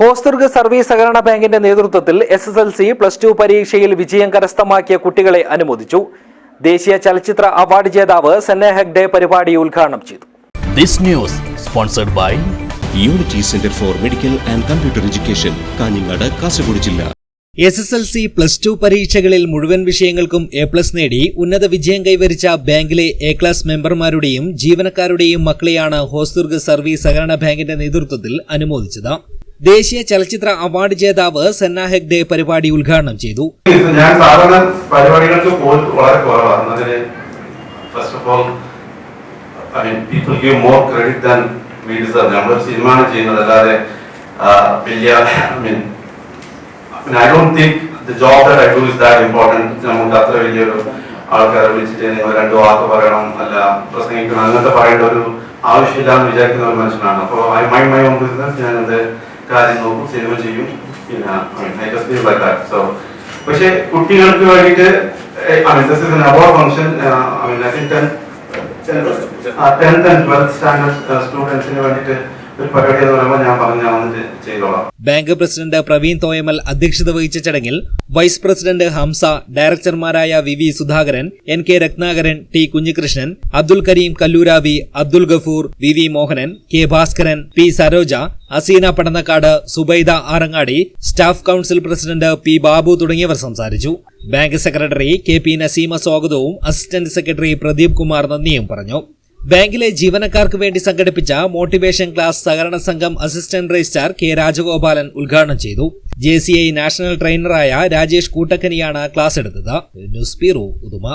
Hosdurg service സഹകരണ ബാങ്കിന്റെ നേതൃത്വത്തിൽ S S L C plus two പരീക്ഷയിൽ വിജയം കരസ്ഥമാക്കിയ കുട്ടികളെ അനുമോദിച്ചു. ദേശീയ ചലച്ചിത്ര അവാർഡ് ജേതാവ് സെന്നെ ഹെഗ്ഡെ പരിപാടി ഉദ്ഘാടനം ചെയ്തു. This news sponsored by unity centre for medical and computer education Kanhangad Kasaragod ജില്ല S S L C plus two പരീക്ഷകളിൽ മുഴുവൻ വിഷയങ്ങൾക്കും എ പ്ലസ് നേടി ഉന്നത വിജയം കൈവരിച്ച ബാങ്കിലെ എ ക്ലാസ് മെമ്പർമാരുടെയും ജീവനക്കാരുടെയും മക്കളെയാണ് ഹോസ്ദുർഗ് സർവീസ് സഹകരണ ബാങ്കിന്റെ നേതൃത്വത്തിൽ അനുമോദിച്ചത്. ദേശീയ ചലച്ചിത്ര അവാർഡ് ജേതാവ് സെന്ന ഹെഗ്ഡെ പരിപാടി ഉദ്ഘാടനം ചെയ്തു. ഞാൻ സാധാരണ പരിപാടികൾക്ക് വളരെ കുറവാണ്. First of all I mean people give more credit than we deserve നമ്മൾ സിനിമയാണ് ചെയ്യുന്നത്. അല്ലാതെ വലിയ I mean I don't think the job that I do is that important നമുക്ക് അത്ര വലിയൊരു ആൾക്കാരെ വിളിച്ചിട്ട് നിങ്ങൾ രണ്ട് വാക്ക് പറയണം അല്ല പ്രസംഗിക്കണം അങ്ങനത്തെ പറയേണ്ട ഒരു ആവശ്യമില്ല എന്ന് വിചാരിക്കുന്ന ഒരു മനുഷ്യനാണ്. അപ്പോൾ I my my own business ഞാൻ കാര്യം നോക്കും സിനിമ ചെയ്യും. പിന്നെ സോ പക്ഷേ കുട്ടികൾക്ക് വേണ്ടിയിട്ട് award function tenth and twelfth standard സ്റ്റുഡൻസിന് വേണ്ടിയിട്ട് ബാങ്ക് പ്രസിഡന്റ് പ്രവീൺ തോയമൽ അധ്യക്ഷത വഹിച്ച ചടങ്ങിൽ vice president Hamza ഡയറക്ടർമാരായ V V Sudhakaran N K Ratnakaran T Kunhikrishnan Abdul Kareem Kalluravi Abdul Gafoor V V Mohanan K Bhaskaran P Saroja Aseena Padannakkad Subaida Arangadi staff council president P Babu തുടങ്ങിയവർ സംസാരിച്ചു. Bank secretary K P Naseema സ്വാഗതവും assistant secretary Pradeep Kumar നന്ദിയും പറഞ്ഞു. ബാങ്കിലെ ജീവനക്കാർക്ക് വേണ്ടി സംഘടിപ്പിച്ച motivation class സഹകരണ സംഘം അസിസ്റ്റന്റ് രജിസ്ട്രാർ കെ രാജഗോപാലൻ ഉദ്ഘാടനം ചെയ്തു. ജെ നാഷണൽ ട്രെയിനറായ രാജേഷ് കൂട്ടക്കനിയാണ് ക്ലാസ് എടുത്തത്. News bureau Uduma.